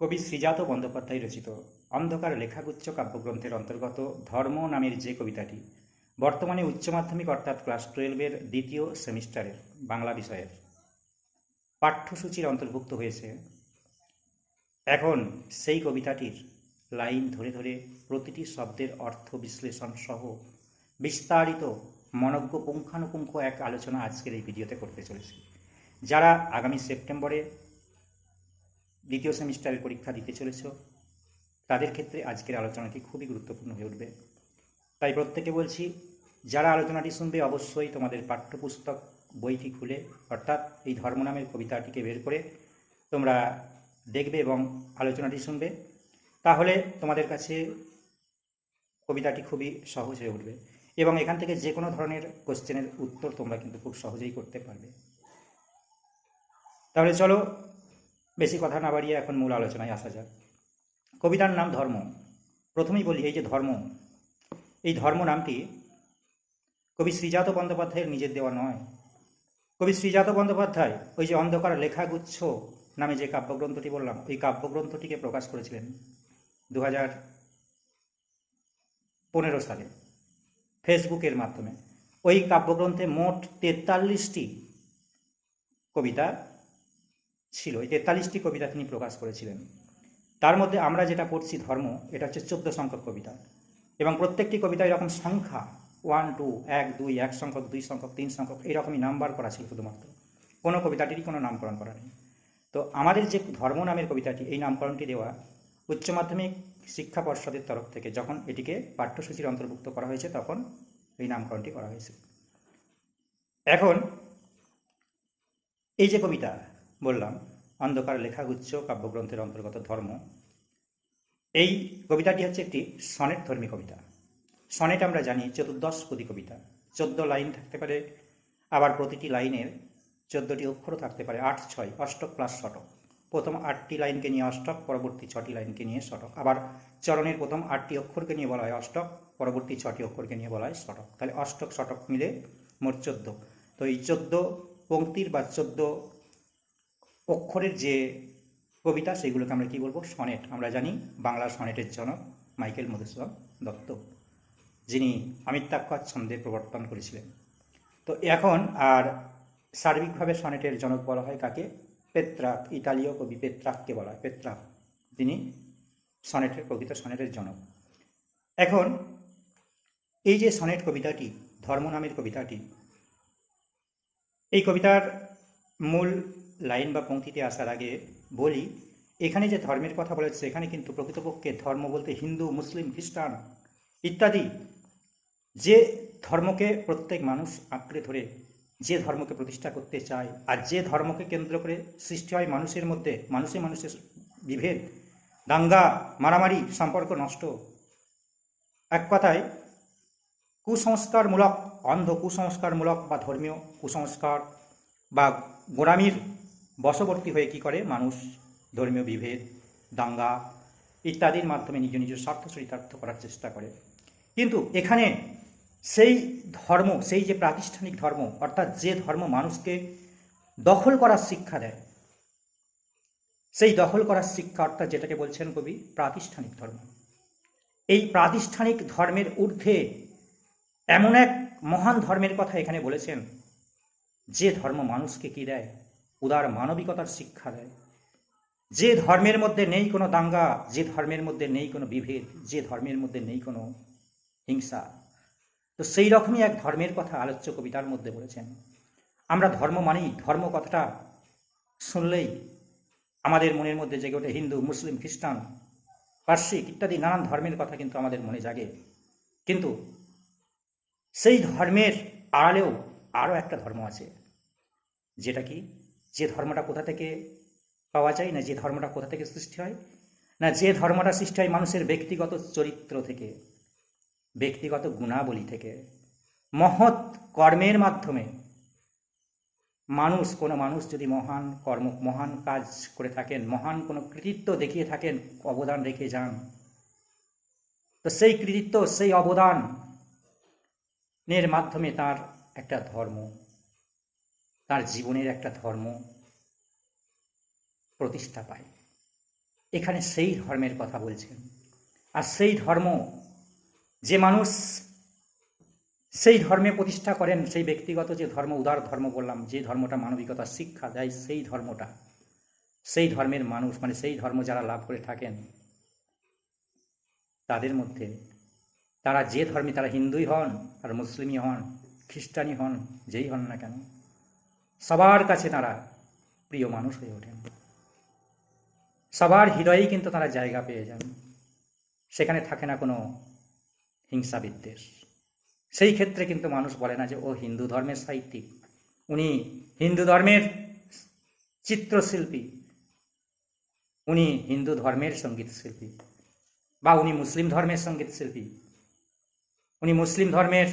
কবি শ্রীজাত বন্দ্যোপাধ্যায় রচিত অন্ধকার লেখাগুচ্ছ কাব্যগ্রন্থের অন্তর্গত ধর্ম নামের যে কবিতাটি, বর্তমানে উচ্চ মাধ্যমিক অর্থাৎ ক্লাস টুয়েলভের দ্বিতীয় সেমিস্টারের বাংলা বিষয়ের পাঠ্যসূচির অন্তর্ভুক্ত হয়েছে। এখন সেই কবিতাটির লাইন ধরে ধরে প্রতিটি শব্দের অর্থ বিশ্লেষণ সহ বিস্তারিত মনজ্ঞ পুঙ্খানুপুঙ্খ এক আলোচনা আজকের এই ভিডিওতে করতে চলেছি। যারা আগামী সেপ্টেম্বরে দ্বিতীয় সেমিস্টারের পরীক্ষা দিতে চলেছ। তাদের ক্ষেত্রে আজকের আলোচনাটি খুবই গুরুত্বপূর্ণ হয়ে উঠবে। তাই প্রত্যেকে বলছি, যারা আলোচনাটি শুনবে অবশ্যই তোমাদের পাঠ্যপুস্তক বইটি খুলে, অর্থাৎ এই ধর্ম নামের কবিতাটিকে বের করে তোমরা দেখবে এবং আলোচনাটি শুনবে। তাহলে তোমাদের কাছে কবিতাটি খুবই সহজ হয়ে উঠবে এবং এখান থেকে যে কোনো ধরনের কোশ্চেনের উত্তর তোমরা কিন্তু খুব সহজেই করতে পারবে। তাহলে চলো বেশি কথা না বাড়িয়ে এখন মূল আলোচনায় আসা যাক। কবিতার নাম ধর্ম। প্রথমেই বলি এই যে ধর্ম, এই ধর্ম নামটি কবি শ্রীজাত বন্দ্যোপাধ্যায়ের নিজের দেওয়া নয়। কবি শ্রীজাত বন্দ্যোপাধ্যায় ওই যে অন্ধকার লেখাগুচ্ছ নামে যে কাব্যগ্রন্থটি বললাম, ওই কাব্যগ্রন্থটিকে প্রকাশ করেছিলেন দু হাজার পনেরো সালে ফেসবুকের মাধ্যমে। ওই কাব্যগ্রন্থে মোট তেতাল্লিশটি কবিতা ছিল, এই তেতাল্লিশটি কবিতা তিনি প্রকাশ করেছিলেন। তার মধ্যে আমরা যেটা পড়ছি ধর্ম, এটা হচ্ছে চোদ্দ সংখ্যক কবিতা। এবং প্রত্যেকটি কবিতা এরকম সংখ্যা ওয়ান টু এক, দুই, এক সংখ্যক, দুই সংখ্যক, তিন সংখ্যক, এরকমই নাম্বার করা ছিল শুধুমাত্র। কোনো কবিতাটিরই কোনো নামকরণ করা নেই। তো আমাদের যে ধর্ম নামের কবিতাটি, এই নামকরণটি দেওয়া উচ্চ মাধ্যমিক শিক্ষা পর্ষদের তরফ থেকে যখন এটিকে পাঠ্যসূচির অন্তর্ভুক্ত করা হয়েছে, তখন এই নামকরণটি করা হয়েছে। এখন, এই যে কবিতা বললাম, অন্ধকার লেখাগুচ্ছ কাব্যগ্রন্থের অন্তর্গত ধর্ম। এই কবিতাটি হচ্ছে একটি সনেট ধর্মী কবিতা। সনেট আমরা জানি চতুর্দশ পদী কবিতা। চোদ্দ লাইন থাকতে পারে, আবার প্রতিটি লাইনের চোদ্দটি অক্ষরও থাকতে পারে, আট, ছয়, অষ্টক প্লাস শতক প্রথম আটটি লাইনকে নিয়ে অষ্টক, পরবর্তী ছটি লাইনকে নিয়ে শতক আবার চরণের প্রথম আটটি অক্ষরকে নিয়ে বলা হয় অষ্টক, পরবর্তী ছটি অক্ষরকে নিয়ে বলা হয় শতক তাহলে অষ্টক শতক মিলে মোট চোদ্দ। তো এই চোদ্দ পঙ্ক্তির বা চোদ্দ অক্ষরের যে কবিতা, সেগুলোকে আমরা কি বলব? সনেট। আমরা জানি বাংলা সনেটের জনক মাইকেল মধুসূদন দত্ত, যিনি অমিত্যাক্ষর ছন্দে প্রবর্তন করেছিলেন। তো এখন আর সার্বিকভাবে সনেটের জনক বলা হয় কাকে? পেত্রাক, ইতালীয় কবি পেত্রাককে বলা হয়। পেত্রাক তিনি সনেটের প্রকৃত সনেটের জনক। এখন এই যে সনেট কবিতাটি, ধর্ম নামের কবিতাটি, এই কবিতার মূল লাইন বা পংক্তিতে আসার আগে বলি, এখানে যে ধর্মের কথা বলেছে এখানে কিন্তু প্রকৃতপক্ষে ধর্ম বলতে হিন্দু, মুসলিম, খ্রিস্টান ইত্যাদি। যে ধর্মকে প্রত্যেক মানুষ আঁকড়ে ধরে, যে ধর্মকে প্রতিষ্ঠা করতে চায়, আর যে ধর্মকে কেন্দ্র করে সৃষ্টি হয় মানুষের মধ্যে, মানুষে মানুষের বিভেদ, দাঙ্গা, মারামারি, সম্পর্ক নষ্ট। এক কথায়, কুসংস্কারমূলক অন্ধ কুসংস্কারমূলক বা ধর্মীয় কুসংস্কার বা গোড়ামির বশবর্তী হয়ে কি করে? মানুষ, ধর্মীয় বিভেদ, দাঙ্গা ইত্যাদির মাধ্যমে নিজ নিজ স্বার্থ চরিতার্থ করার চেষ্টা করে। কিন্তু এখানে সেই ধর্ম, সেই যে প্রাতিষ্ঠানিক ধর্ম, অর্থাৎ যে ধর্ম মানুষকে দখল করার শিক্ষা দেয়, সেই দখল করার শিক্ষা অর্থাৎ যেটাকে বলছেন কবি, প্রাতিষ্ঠানিক ধর্ম। এই প্রাতিষ্ঠানিক ধর্মের ঊর্ধ্বে এমন এক মহান ধর্মের কথা এখানে বলেছেন, যে ধর্ম মানুষকে কি দেয়? উদার মানবিকতার শিক্ষা দেয়। যে ধর্মের মধ্যে নেই কোনো দাঙ্গা, যে ধর্মের মধ্যে নেই কোনো বিভেদ, যে ধর্মের মধ্যে নেই কোনো হিংসা, তো সেই রকমই এক ধর্মের কথা আলোচ্য কবিতার মধ্যে বলেছেন। আমরা ধর্ম মানি ধর্ম কথাটা শুনলেই আমাদের মনের মধ্যে জেগে ওঠে হিন্দু, মুসলিম, খ্রিস্টান পার্শ্বিক ইত্যাদি নানান ধর্মের কথা কিন্তু আমাদের মনে জাগে। কিন্তু সেই ধর্মের আড়ালেও আরও একটা ধর্ম আছে, যেটা কি যে ধর্মটা কোথা থেকে পাওয়া যায় না, যে ধর্মটা কোথা থেকে সৃষ্টি হয়, না যে ধর্মটা সৃষ্টি হয় মানুষের ব্যক্তিগত চরিত্র থেকে, ব্যক্তিগত গুণাবলী থেকে। মহৎ কর্মের মাধ্যমে মানুষ, কোনো মানুষ যদি মহান কর্ম, মহান কাজ করে থাকেন, মহান কোনো কৃতিত্ব দেখিয়ে থাকেন, অবদান রেখে যান, তো সেই কৃতিত্ব, সেই অবদানের মাধ্যমে তার একটা ধর্ম তার জীবনের একটা ধর্ম প্রতিষ্ঠা পায়। এখানে সেই ধর্মের কথা বলছেন। আর সেই ধর্ম, যে মানুষ সেই ধর্মে প্রতিষ্ঠা করেন, সেই ব্যক্তিগত যে ধর্ম, উদার ধর্ম বললাম, যে ধর্মটা মানবিকতা, শিক্ষা দেয়, সেই ধর্মটা, সেই ধর্মের মানুষ মানে সেই ধর্ম যারা লাভ করে থাকেন, তাদের মধ্যে তারা যে ধর্মে, তারা হিন্দুই হন আর মুসলিমই হন, খ্রিস্টানই হন, যেই হন না কেন সবার কাছে তারা প্রিয় মানুষ হয়ে ওঠেন। সবার হৃদয়েই কিন্তু তারা জায়গা পেয়ে যান। সেখানে থাকে না কোনো হিংসা বিদ্বেষ। সেই ক্ষেত্রে কিন্তু মানুষ বলে না যে, ও হিন্দু ধর্মের সাহিত্যিক। উনি হিন্দু ধর্মের চিত্রশিল্পী। উনি হিন্দু ধর্মের সংগীত শিল্পী বা উনি মুসলিম ধর্মের সংগীত শিল্পী উনি মুসলিম ধর্মের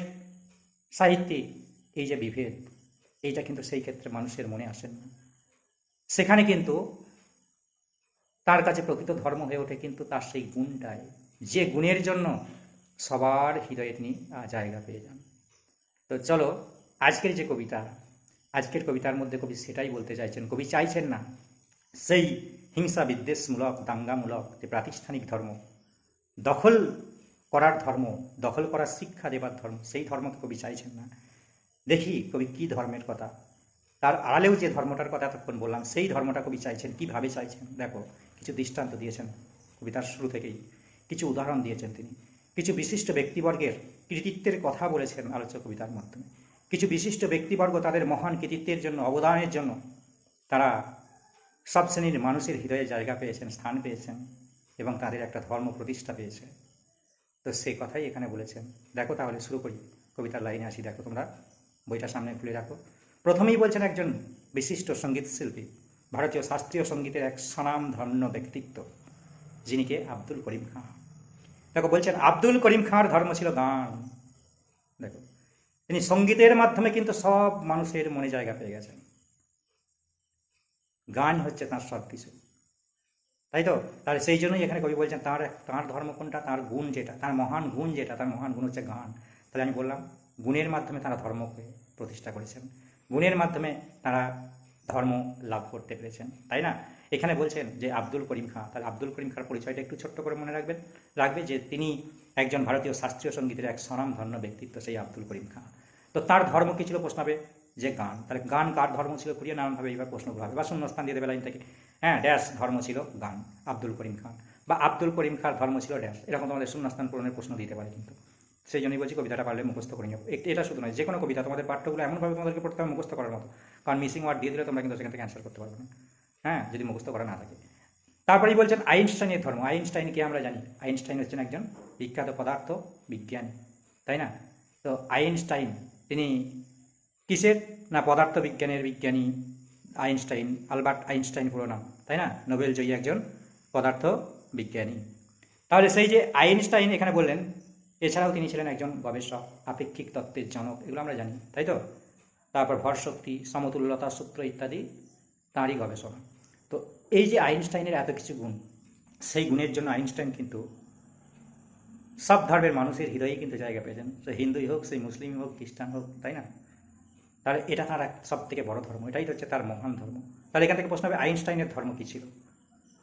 সাহিত্যিক। এই যে বিভেদ। এইটা কিন্তু সেই ক্ষেত্রে মানুষের মনে আসেন না। সেখানে কিন্তু তার কাছে প্রকৃত ধর্ম হয়ে ওঠে, কিন্তু তার সেই গুণটাই। যে গুণের জন্য সবার হৃদয়ে তিনি জায়গা পেয়ে যান। তো চলো, আজকের যে কবিতা, আজকের কবিতার মধ্যে কবি সেটাই বলতে চাইছেন। কবি চাইছেন না, সেই হিংসা বিদ্বেষমূলক দাঙ্গামূলক যে প্রাতিষ্ঠানিক ধর্ম, দখল করার ধর্ম, দখল করার শিক্ষা দেবার ধর্ম, সেই ধর্মকে কবি চাইছেন না। দেখি কবি কি ধর্মের কথা। তার আড়ালেও যে ধর্মটার কথা এতক্ষণ বললাম, সেই ধর্মটা কবি চাইছেন, কীভাবে চাইছেন? দেখো, কিছু দৃষ্টান্ত দিয়েছেন কবিতার শুরু থেকেই। কিছু উদাহরণ দিয়েছেন তিনি। কিছু বিশিষ্ট ব্যক্তিবর্গের কৃতিত্বের কথা বলেছেন আলোচ্য কবিতার মাধ্যমে। কিছু বিশিষ্ট ব্যক্তিবর্গ তাদের মহান কৃতিত্বের জন্য, অবদানের জন্য তারা সব শ্রেণির মানুষের হৃদয়ে জায়গা পেয়েছেন, স্থান পেয়েছেন এবং তাদের একটা ধর্ম প্রতিষ্ঠা পেয়েছে। তো সেই কথাই এখানে বলেছেন। দেখো তাহলে শুরু করি। কবিতার লাইনে আসি। দেখো তোমরা। বইটা সামনে খুলে রাখো। প্রথমেই বলছেন একজন বিশিষ্ট সংগীত শিল্পী ভারতীয় শাস্ত্রীয় সঙ্গীতের এক স্বনামধন্য ব্যক্তিত্ব, যিনি কে? আব্দুল করিম খাঁ। দেখো, বলছেন, আব্দুল করিম খাঁর ধর্ম ছিল গান দেখো, তিনি সঙ্গীতের মাধ্যমে কিন্তু সব মানুষের মনে জায়গা পেয়ে গেছেন। গান হচ্ছে তার সব কিছু। তাই তো? তাহলে সেই জন্যই এখানে কবি বলছেন, তার তার ধর্ম কোনটা? তার গুণ যেটা, তার মহান গুণ যেটা, তার মহান গুণ হচ্ছে গান। তাহলে আমি বললাম গুণের মাধ্যমে তারা ধর্মকে প্রতিষ্ঠা করেছেন। গুণের মাধ্যমে তারা ধর্ম লাভ করতে পেরেছেন, তাই না? এখানে বলছেন যে আব্দুল করিম খাঁ, তাহলে আব্দুল করিম খাঁর পরিচয়টা একটু ছোট্ট করে মনে রাখবেন। রাখবে যে তিনি একজন ভারতীয় শাস্ত্রীয় সঙ্গীতের এক স্বনামধন্য ব্যক্তিত্ব, সেই আব্দুল করিম খাঁ। তো তার ধর্ম কী ছিল প্রশ্ন হবে? যে গান। তাহলে গান কার ধর্ম ছিল? করিয়ে নানানভাবে এইবার প্রশ্ন করা হবে। বা শূন্যস্থান দিয়ে দেবে লাইন থেকে হ্যাঁ ড্যাশ ধর্ম ছিল গান, আব্দুল করিম খান বা আব্দুল করিম খার ধর্ম ছিল ড্যাশ। এরকম তোমাদের শূন্যস্থান পূরণের প্রশ্ন দিতে পারে কিন্তু। সেই জন্যই বলছি কবিতাটা পারলে মুখস্থ করে নিও। এটা শুধু নয় যে কোনো কবিতা, তোমাদের পাঠ্যগুলো এমনভাবে তোমাদেরকে পড়তে হবে মুখস্থ করার মতো। কারণ মিসিং ওয়ার্ড দিয়ে দিলে তোমরা কিন্তু সেখান থেকে অ্যান্সার করতে পারবে না। হ্যাঁ যদি মুখস্থ করা না থাকে। তারপরেই বলছেন আইনস্টাইনের ধর্ম। আইনস্টাইনকে আমরা জানি? আইনস্টাইন হচ্ছেন একজন বিখ্যাত পদার্থ বিজ্ঞানী, তাই না? তো আইনস্টাইন, তিনি কিসের? না, পদার্থ বিজ্ঞানের বিজ্ঞানী আইনস্টাইন, আলবার্ট আইনস্টাইন পুরো নাম, তাই না? নোবেল জয়ী একজন পদার্থ বিজ্ঞানী। তাহলে সেই যে আইনস্টাইন এখানে বললেন এছাড়াও তিনি ছিলেন একজন গবেষক, আপেক্ষিক তত্ত্বের জনক, এগুলো আমরা জানি, তাই তো? তারপর ভরশক্তি, সমতুল্যতা সূত্র ইত্যাদি, তাঁরই গবেষণা। তো এই যে আইনস্টাইনের এত কিছু গুণ, সেই গুণের জন্য আইনস্টাইন কিন্তু সব ধর্মের মানুষের হৃদয়ে কিন্তু জায়গা পেয়েছেন। সে হিন্দুই হোক সেই মুসলিমই হোক, খ্রিস্টান হোক, তাই না? তাহলে এটা তার সব থেকে বড় ধর্ম, এটাই তো হচ্ছে তার মহান ধর্ম। তাহলে এখান থেকে প্রশ্ন হবে, আইনস্টাইনের ধর্ম কী ছিল?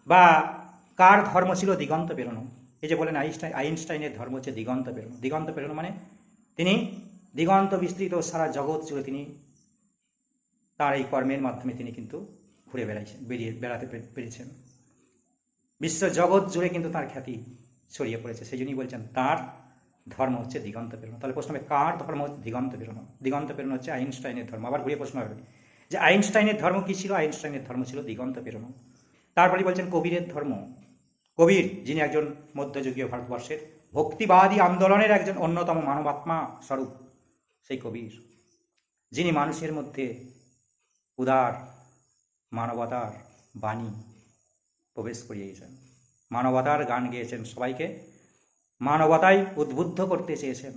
বা কার ধর্ম ছিল দিগন্ত পেরোনো? এই যে বলেন আইনস্টাইন, আইনস্টাইনের ধর্ম হচ্ছে দিগন্ত পেরোনো দিগন্ত প্রেরণ মানে তিনি দিগন্ত বিস্তৃত সারা জগৎ জুড়ে তিনি তার এই কর্মের মাধ্যমে তিনি কিন্তু ঘুরে বেড়াইছেন, বেরিয়ে বেড়াতে পেরেছেন। বিশ্ব জগৎ জুড়ে কিন্তু তার খ্যাতি ছড়িয়ে পড়েছে। সেই জন্যই বলছেন, তার ধর্ম হচ্ছে দিগন্ত পেরোনো তাহলে প্রশ্ন হবে, কার ধর্ম হচ্ছে দিগন্ত পেরোনো দিগন্ত পেরোনো হচ্ছে আইনস্টাইনের ধর্ম। আবার ঘুরে প্রশ্ন হবে যে, আইনস্টাইনের ধর্ম কী ছিল? আইনস্টাইনের ধর্ম ছিল দিগন্ত পেরোনো তারপরে বলছেন, কবিরের ধর্ম। কবির, যিনি একজন মধ্যযুগীয় ভারতবর্ষের ভক্তিবাদী আন্দোলনের একজন অন্যতম মানবাত্মা স্বরূপ, সেই কবির, যিনি মানুষের মধ্যে উদার মানবতার বাণী প্রবেশ করিয়েছেন। মানবতার গান গেয়েছেন সবাইকে মানবতায় উদ্বুদ্ধ করতে চেয়েছেন।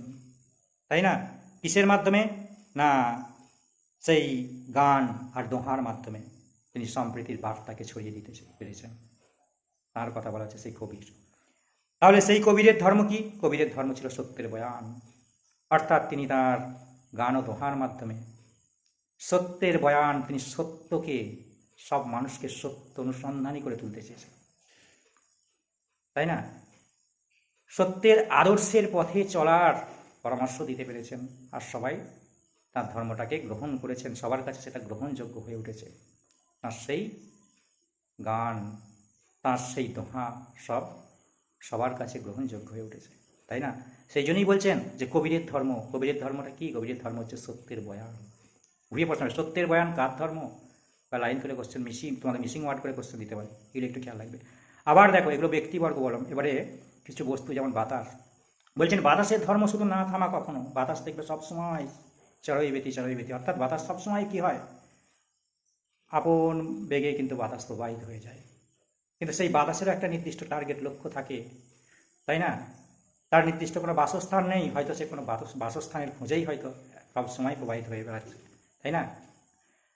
তাই না? কিসের মাধ্যমে? না, সেই গান আর দোহার মাধ্যমে তিনি সম্প্রীতির বার্তাকে ছড়িয়ে দিতে পেরেছেন। তার কথা বলা হচ্ছে সেই কবির। তাহলে সেই কবিরের ধর্ম কি? কবিরের ধর্ম ছিল সত্যের বয়ান। অর্থাৎ তিনি তার গান ও দোহার মাধ্যমে সত্যের বয়ান, তিনি সত্যকে, সব মানুষকে সত্য অনুসন্ধানী করে তুলতে চেয়েছেন। তাই না? সত্যের আদর্শের পথে চলার পরামর্শ দিতে পেরেছেন আর সবাই তার ধর্মটাকে গ্রহণ করেছেন। সবার কাছে সেটা গ্রহণযোগ্য হয়ে উঠেছে। তার সেই গান তার সেই দোহা সব সবার কাছে গ্রহণযোগ্য হয়ে উঠেছে, তাই না? সেই জন্যই বলছেন যে কবিরের ধর্ম, কবিরের ধর্মটা কি? কবিরের ধর্ম হচ্ছে সত্যের বয়ান। ঘুরিয়ে প্রশ্ন সত্যের বয়ান কার ধর্ম? বা লাইন করে কোশ্চেন মিসিং তোমাদের মিসিং ওয়ার্ড করে কোশ্চেন দিতে পারে, এগুলো একটু খেয়াল রাখবে। আবার দেখো, এগুলো ব্যক্তিবর্গ বললাম, এবারে কিছু বস্তু যেমন বাতাস। বলছেন, বাতাসের ধর্ম শুধু না থামা কখনো? বাতাস দেখবে সবসময় চড়ই বেতি চড়ই বেতি, অর্থাৎ বাতাস সবসময় কি হয়? আপন বেগে কিন্তু বাতাস প্রবাহিত হয়ে যায়। কিন্তু সেই বাতাসেরও একটা নির্দিষ্ট টার্গেট লক্ষ্য থাকে তাই না? তার নির্দিষ্ট কোনো বাসস্থান নেই হয়তো সে কোনো বাতাস- বাসস্থানের খোঁজেই হয়তো সবসময় প্রবাহিত হয়ে বেড়াচ্ছে তাই না?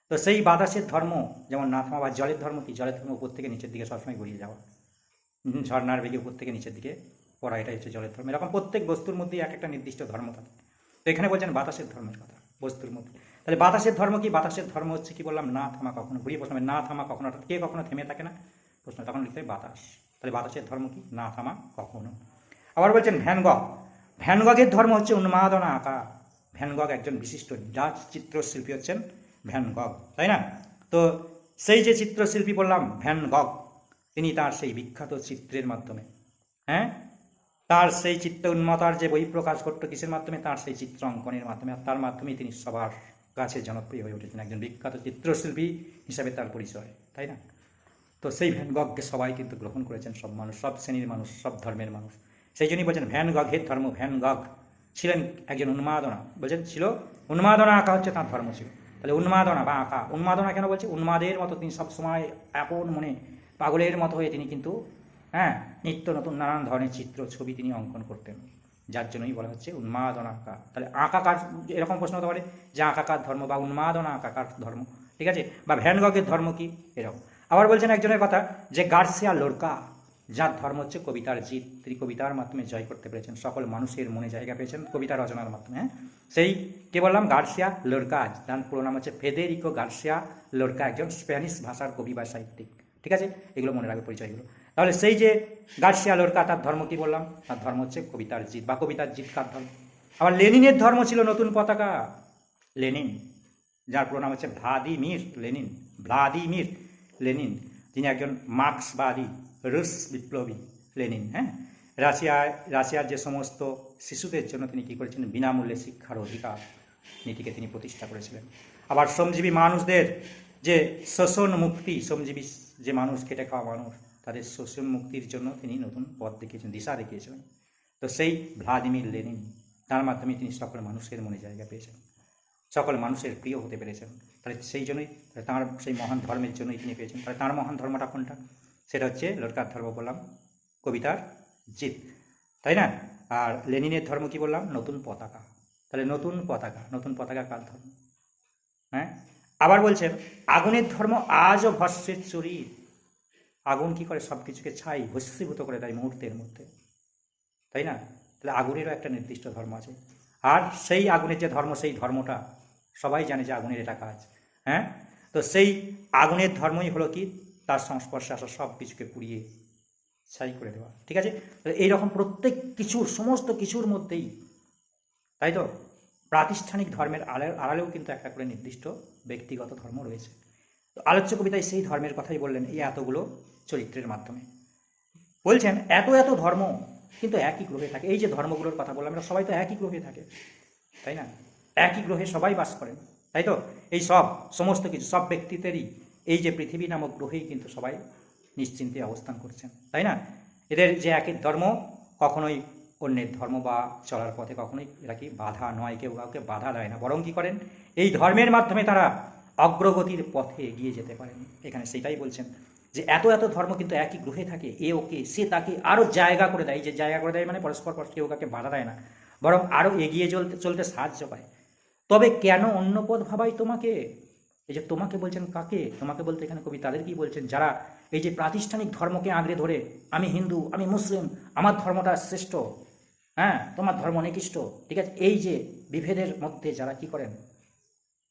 তো সেই বাতাসের ধর্ম যেমন না থামা বা জলের ধর্ম কি? জলের ধর্ম উপর থেকে নিচের দিকে সবসময় গড়িয়ে যাওয়া। হুম, ঝর্ণার বেগে উপর থেকে নিচের দিকে পড়া এটাই হচ্ছে জলের ধর্ম। এরকম প্রত্যেক বস্তুর মধ্যেই এক একটা নির্দিষ্ট ধর্ম থাকে। তো এখানে বলছেন বাতাসের ধর্মের কথা বস্তুর মধ্যে। তাহলে বাতাসের ধর্ম কি? বাতাসের ধর্ম হচ্ছে কি বললাম না থামা কখনো ঘুরিয়ে প্রশ্ন না থামা কখনো কে কখনো থেমে থাকে না? প্রশ্ন, তখন লিখতে হবে বাতাস। তাহলে বাতাসের ধর্ম কি? না থামা কখনো। আবার বলছেন ভ্যানগক ভ্যানগকের ধর্ম হচ্ছে উন্মাদনা আঁকা ভ্যানগক একজন বিশিষ্ট ডাচ চিত্রশিল্পী হচ্ছেন ভ্যানগক তাই না? তো সেই যে চিত্রশিল্পী বললাম ভ্যানগক তিনি তার সেই বিখ্যাত চিত্রের মাধ্যমে হ্যাঁ? তার সেই চিত্ত উন্মতার যে বই প্রকাশ করতো কিসের মাধ্যমে? তার সেই চিত্র অঙ্কনের মাধ্যমে। আর তার মাধ্যমেই তিনি সবার কাছে জনপ্রিয় হয়ে উঠেছেন একজন বিখ্যাত চিত্রশিল্পী হিসাবে তার পরিচয়, তাই না? তো সেই ভ্যানগগকে সবাই কিন্তু গ্রহণ করেছেন সব মানুষ, সব শ্রেণির মানুষ, সব ধর্মের মানুষ। সেই জন্যই বলছেন ভ্যানগগের ধর্ম ভ্যানগগ ছিলেন একজন উন্মাদনা। বলছেন, ছিল, উন্মাদনা আঁকা হচ্ছে তাঁর ধর্ম ছিল। তাহলে উন্মাদনা বা আঁকা, উন্মাদনা কেন বলছে? উন্মাদের মতো তিনি সবসময় আপন মনে, পাগলের মতো হয়ে তিনি কিন্তু হ্যাঁ নিত্য নতুন নানান ধরনের চিত্র, ছবি তিনি অঙ্কন করতেন। যার জন্যই বলা হচ্ছে উন্মাদনা আঁকা। তাহলে আঁকাকার এরকম প্রশ্ন হতে পারে যে আঁকাকার ধর্ম বা উন্মাদনা আঁকাকার ধর্ম? ঠিক আছে? বা ভ্যানগগের ধর্ম কি? এরকম। আবার বলছেন একজনের কথা, যে গার্সিয়া লোরকা, যার ধর্ম হচ্ছে কবিতার জিত, তিনি কবিতার মাধ্যমে জয় করতে পেরেছেন, সকল মানুষের মনে জায়গা পেয়েছেন কবিতা রচনার মাধ্যমে হ্যাঁ? সেই কে বললাম? গার্সিয়া লোরকা তার পুরো নাম হচ্ছে ফেদেরিকো গার্সিয়া লোরকা, একজন স্প্যানিশ ভাষার কবি বা সাহিত্যিক, ঠিক আছে? এগুলো মনে রাখবে পরিচয়গুলো। তাহলে সেই যে গার্সিয়া লোরকা, তার ধর্ম কি বললাম? তার ধর্ম হচ্ছে কবিতার জিত, বা কবিতার জিত কার ধর্ম? আবার লেনিনের ধর্ম ছিল নতুন পতাকা, লেনিন, যার পুরো নাম হচ্ছে ভ্লাদিমির, লেনিন, ভ্লাদিমির। লেনিন তিনি একজন মার্ক্সবাদী, রুশ বিপ্লবী লেনিন হ্যাঁ? রাশিয়ায় রাশিয়ার যে সমস্ত শিশুদের জন্য তিনি কী করেছিলেন? বিনামূল্যে শিক্ষার অধিকার নীতিকে তিনি প্রতিষ্ঠা করেছিলেন। আবার শ্রমজীবী মানুষদের যে শোষণ মুক্তি, শ্রমজীবী যে মানুষ, কেটে খাওয়া মানুষ, তাদের শোষণ মুক্তির জন্য তিনি নতুন পথ দেখিয়েছেন, দিশা দেখিয়েছিলেন। তো সেই ভ্লাদিমির লেনিন, তার মাধ্যমে তিনি সকল মানুষের মনে জায়গা পেয়েছেন। সকল মানুষের প্রিয় হতে পেরেছেন। তাহলে সেই জন্যই তাঁর সেই মহান ধর্মের জন্যই তিনি পেয়েছেন। তাহলে তাঁর মহান ধর্মটা কোনটা? সেটা হচ্ছে লড়কার ধর্ম বললাম, কবিতার জিত। তাই না? আর লেনিনের ধর্ম কি বললাম? নতুন পতাকা। তাহলে নতুন পতাকা নতুন পতাকা কার ধর্ম? হ্যাঁ? আবার বলছেন, আগুনের ধর্ম আজও ভস্যের চুরি। আগুন কি করে সব কিছুকে ছাই, ভস্মীভূত করে দেয় মুহূর্তের মধ্যে। তাই না? তাহলে আগুনেরও একটা নির্দিষ্ট ধর্ম আছে। আর সেই আগুনের যে ধর্ম, সেই ধর্মটা সবাই জানে যে আগুনের এটা কাজ হ্যাঁ? তো সেই আগুনের ধর্মই হলো কি? তার সংস্পর্শে আসা সব কিছুকে পুড়িয়ে ছাই করে দেওয়া, ঠিক আছে? এইরকম প্রত্যেক কিছুর, সমস্ত কিছুর মধ্যেই, তাই তো? প্রাতিষ্ঠানিক ধর্মের আড়ালে, আড়ালেও কিন্তু একটা করে নির্দিষ্ট ব্যক্তিগত ধর্ম রয়েছে। তো আলোচ্য কবিতায় সেই ধর্মের কথাই বললেন এই এতগুলো চরিত্রের মাধ্যমে। বলছেন, এত এত ধর্ম কিন্তু একই গ্রহে থাকে। এই যে ধর্মগুলোর কথা বললাম, এরা সবাই তো একই গ্রহে থাকে, তাই না? একই গ্রহে সবাই বাস করেন, তাই তো? এই সব, সমস্ত কিছু, সব ব্যক্তিদেরই এই যে পৃথিবী নামক গ্রহেই কিন্তু সবাই নিশ্চিন্তে অবস্থান করছেন, তাই না? এদের যে একই ধর্ম, কখনোই অন্যের ধর্ম বা চলার পথে কখনোই এরা কি বাধা নয়, কেউ কাউকে বাধা দেয় না, বরং কি করেন? এই ধর্মের মাধ্যমে তারা অগ্রগতির পথে এগিয়ে যেতে পারেন। এখানে সেটাই বলছেন যে এত এত ধর্ম কিন্তু একই গ্রহে থাকে, এ ওকে সে তাকে আরও জায়গা করে দেয়। যে জায়গা করে দেয় মানে পরস্পর পর কেউ কাউকে বাধা দেয় না, বরং আরও এগিয়ে চলতে চলতে সাহায্য পায়। তবে কেন অন্য পদ ভাবাই তোমাকে? এই যে তোমাকে বলছেন কাকে? তোমাকে বলতে এখানে কবি তাদেরকেই বলছেন, যারা এই যে প্রাতিষ্ঠানিক ধর্মকে আঁকড়ে ধরে, আমি হিন্দু, আমি মুসলিম, আমার ধর্মটা শ্রেষ্ঠ হ্যাঁ তোমার ধর্ম নিকৃষ্ট, ঠিক আছে? এই যে বিভেদের মধ্যে যারা কি করেন?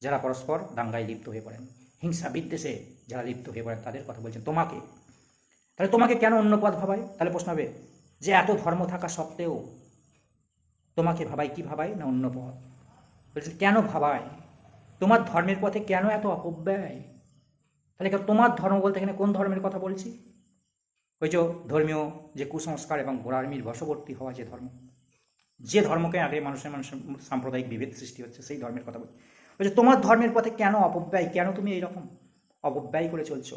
যারা পরস্পর দাঙ্গায় লিপ্ত হয়ে পড়েন, হিংসা বিদ্বেষে যারা লিপ্ত হয়ে পড়েন, তাদের কথা বলছেন, তোমাকে। তাহলে তোমাকে কেন অন্য পথ ভাবায়? তাহলে প্রশ্ন হবে, যে এত ধর্ম থাকা সত্ত্বেও তোমাকে ভাবাই কি ভাবাই না অন্য পথ? বলছে, কেন ভাবায়? তোমার ধর্মের পথে কেন এত অপব্যয়? তাহলে তোমার ধর্ম বলতে এখানে কোন ধর্মের কথা বলছি? ওই যে ধর্মীয় যে কুসংস্কার এবং গোড়ামির বশবর্তী হওয়া যে ধর্ম, যে ধর্মকে আগে মানুষের মানুষের সাম্প্রদায়িক বিভেদ সৃষ্টি হচ্ছে, সেই ধর্মের কথা বলছি। ওই যে তোমার ধর্মের পথে কেন অপব্যয়? কেন তুমি এইরকম অপব্যয় করে চলছো?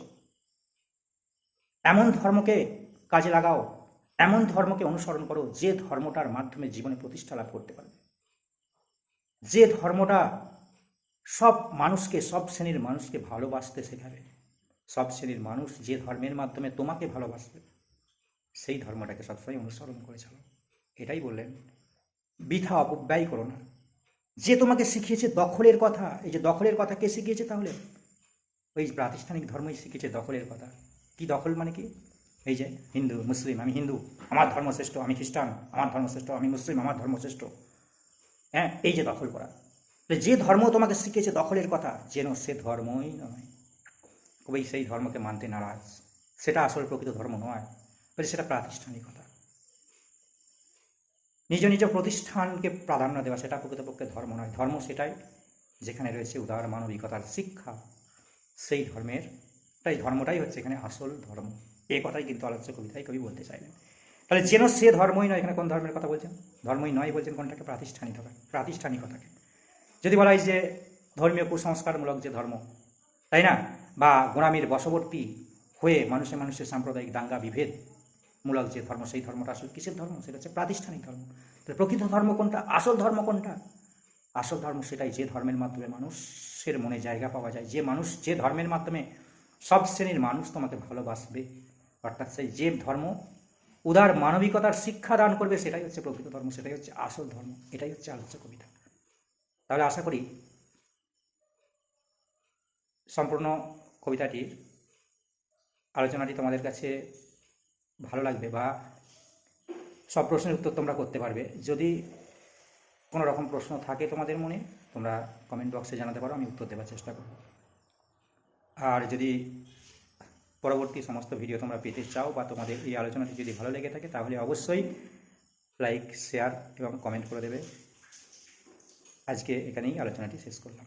এমন ধর্মকে কাজে লাগাও, এমন ধর্মকে অনুসরণ করো যে ধর্মটার মাধ্যমে জীবনে প্রতিষ্ঠা লাভ করতে পারবে। যে ধর্মটা সব মানুষকে, সব শ্রেণির মানুষকে ভালোবাসতে শেখাবে। সব শ্রেণির মানুষ যে ধর্মের মাধ্যমে তোমাকে ভালোবাসবে, সেই ধর্মটাকে সবসময় অনুসরণ করে চলো। এটাই বললেন। বৃথা অপব্যয় করো না। যে তোমাকে শিখিয়েছে দখলের কথা, এই যে দখলের কথা কে শিখিয়েছে তাহলে? ওই প্রাতিষ্ঠানিক ধর্মই শিখিয়েছে দখলের কথা। কি দখল মানে কি? এই যে হিন্দু, মুসলিম, আমি হিন্দু, আমার ধর্ম শ্রেষ্ঠ, আমি খ্রিস্টান, আমার ধর্ম শ্রেষ্ঠ, আমি মুসলিম, আমার ধর্ম শ্রেষ্ঠ। হ্যাঁ এই যে দখল করা। যে ধর্ম তোমাকে শিখিয়েছে দখলের কথা, যেন সে ধর্মই নয়। কবি সেই ধর্মকে মানতে নারাজ। সেটা আসল প্রকৃত ধর্ম নয় বলে সেটা প্রাতিষ্ঠানিকতা। নিজ নিজ প্রতিষ্ঠানকে প্রাধান্য দেওয়া সেটা প্রকৃতপক্ষে ধর্ম নয়। ধর্ম সেটাই যেখানে রয়েছে উদার মানবিকতার শিক্ষা। সেই ধর্মের তাই ধর্মটাই হচ্ছে এখানে আসল ধর্ম। এ কথাই কিন্তু আলোচ্য কবিতায় কবি বলতে চাইলেন। তাহলে যেন সে ধর্মই নয়, এখানে কোন ধর্মের কথা বলছেন? ধর্মই নয় বলছেন কোনটাকে? প্রাতিষ্ঠানিকতা প্রাতিষ্ঠানিকতাকে যদি বলা হয় যে ধর্মীয় কুসংস্কারমূলক যে ধর্ম, তাই না? বা গোড়ামির বশবর্তী হয়ে মানুষে মানুষের সাম্প্রদায়িক দাঙ্গা বিভেদ মূলক যে ধর্ম, সেই ধর্মটা আসলে কিসের ধর্ম? সেটা হচ্ছে প্রাতিষ্ঠানিক ধর্ম। তাহলে প্রকৃত ধর্ম কোনটা? আসল ধর্ম কোনটা? আসল ধর্ম সেটাই যে ধর্মের মাধ্যমে মানুষের মনে জায়গা পাওয়া যায়। যে মানুষ যে ধর্মের মাধ্যমে সব শ্রেণির মানুষ তোমাকে ভালোবাসবে, অর্থাৎ সেই যে ধর্ম উদার মানবিকতার শিক্ষা দান করবে, সেটাই হচ্ছে প্রকৃত ধর্ম, সেটাই হচ্ছে আসল ধর্ম, এটাই হচ্ছে আলোচ্য কবিতা। তাহলে আশা করি সম্পূর্ণ কবিতাটির আলোচনাটি তোমাদের কাছে ভালো লাগবে বা সব প্রশ্নের উত্তর তোমরা করতে পারবে। যদি কোনো রকম প্রশ্ন থাকে তোমাদের মনে, তোমরা কমেন্ট বক্সে জানাতে পারো, আমি উত্তর দেওয়ার চেষ্টা করব। আর যদি পরবর্তী সমস্ত ভিডিও তোমরা পেতে চাও বা তোমাদের এই আলোচনাটি যদি ভালো লেগে থাকে, তাহলে অবশ্যই লাইক শেয়ার এবং কমেন্ট করে দেবে। আজকে এখানেই আলোচনাটি শেষ করলাম।